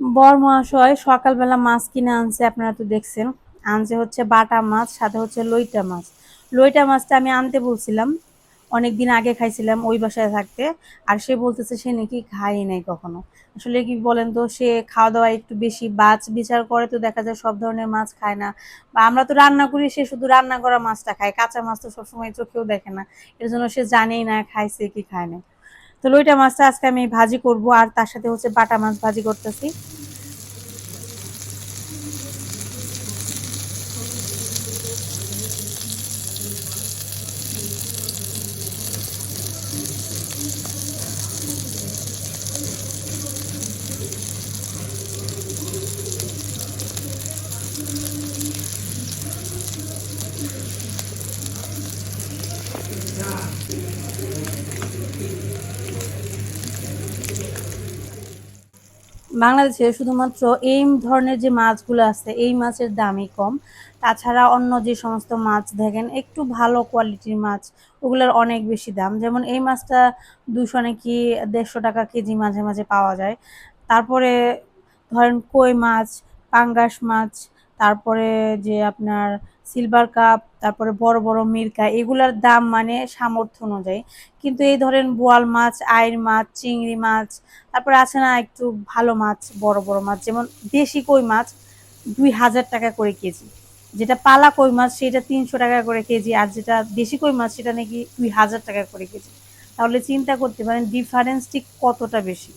বর মহাশয় সকালবেলা মাছ কিনে আনছে, আপনারা তো দেখছেন। আনছে হচ্ছে বাটা মাছ, সাথে হচ্ছে লইটা মাছ। লইটা মাছটা আমি আনতে বলছিলাম অনেক দিন আগে খাইছিলাম ওই বাসায় থাকতে, আর সে বলতেছে সে নাকি খাই নাই কখনো। আসলে কি বলেন তো, সে খাওয়া দাওয়া একটু বেশি বাছ বিচার করে তো দেখা যায় সব ধরনের মাছ খায় না। বা আমরা তো রান্না করি, সে শুধু রান্না করা মাছটা খায়, কাঁচা মাছ তো সবসময় চোখেও দেখে না। এর জন্য সে জানেই না খাইছে কি খায় না তো লইটা মাছটা আজকে আমি ভাজি করব, আর তার সাথে হচ্ছে বাটা মাছ ভাজি করতেছি। বাংলাদেশে শুধুমাত্র এই ধরনের যে মাছগুলো আছে, এই মাছের দামই কম। তাছাড়া অন্য যে সমস্ত মাছ দেখেন, একটু ভালো কোয়ালিটির মাছ, ওগুলোর অনেক বেশি দাম। যেমন এই মাছটা দুশো নাকি দেড়শো টাকা কেজি মাঝে মাঝে পাওয়া যায়। তারপরে ধরেন কই মাছ, পাঙ্গাস মাছ তারপরে যে আপনার সিলভার কাপ তারপরে বড় বড় মিরকা, এগুলার দাম মানে সামর্থ্য অনুযায়ী। কিন্তু এই ধরেন বোয়াল মাছ, আইর মাছ, চিংড়ি মাছ, তারপরে আছে না একটু ভালো মাছ, বড় বড় মাছ, যেমন দেশি কই মাছ, দুই হাজার টাকা করে কেজি। যেটা পালা কই মাছ, সেটা তিনশো টাকা করে কেজি, আর যেটা দেশি কই মাছ, সেটা নাকি দুই হাজার টাকা করে কেজি। তাহলে চিন্তা করতে পারেন ডিফারেন্স ঠিক কতটা বেশি?